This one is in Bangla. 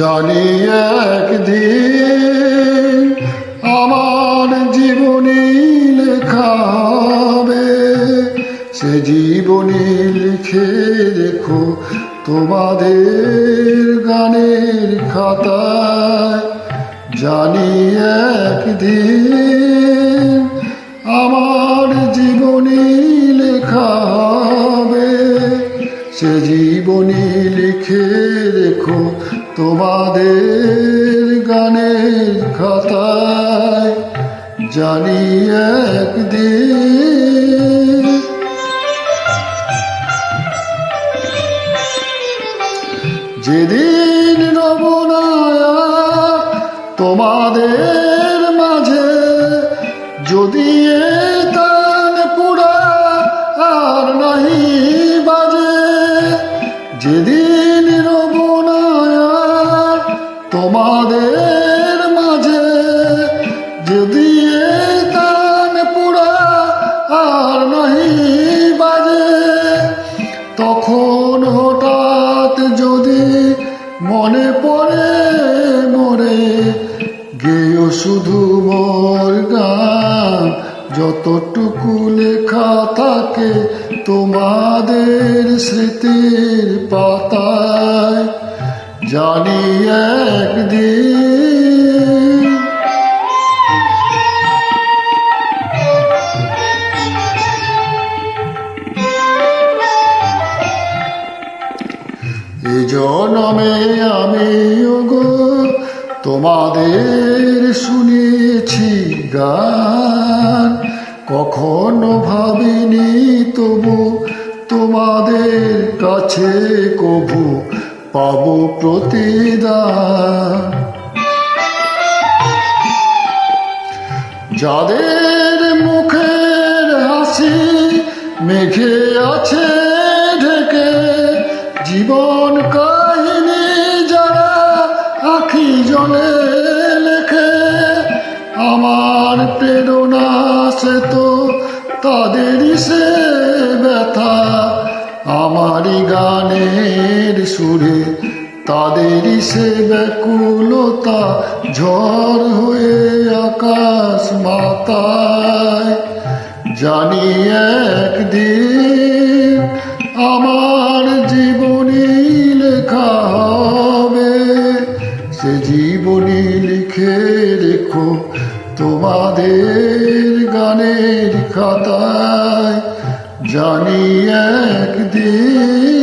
জানি একদিন আমার জীবনী লেখাবে। সে জীবনী লিখে দেখো তোমাদের গানের খাতায়। জানি একদিন সে জীবনী লিখে রেখো তোমাদের গানের খাতায়, জানি একদিন যেদিন রবনায়া তোমাদের মাঝে যদি এ যেদিন রবনায়া তোমাদের মাঝে, যদি তান পুরা আর নাহি বাজে, তখন হঠাৎ যদি মনে পড়ে মরে গেও শুধু মোর গান। যতটুকু লেখা থাকে তোমাদের স্মৃতির পাতায়, জানি একদিন এই জনমে আমি গো তোমাদের শুনেছি গান। ভাবিনি তবু তোমাদের কাছে কবু পাবো প্রতিদান। যাদের মুখের হাসি মেঘে আছে ঢেকে, জীবন কাহিনী যারা আখি জলে লেখে, আমার প্রেরণা সে তো তাদেরই সে ব্যথা। আমারই গানের সুরে তাদেরই সে ব্যাকুলতা। ঝড় হয়ে আকাশ মাতায়। জানি একদিন আমার জীবনী লেখা হবে। সে জীবনী লিখে রেখো তোমাদের গানের খাতায় জানি একদিন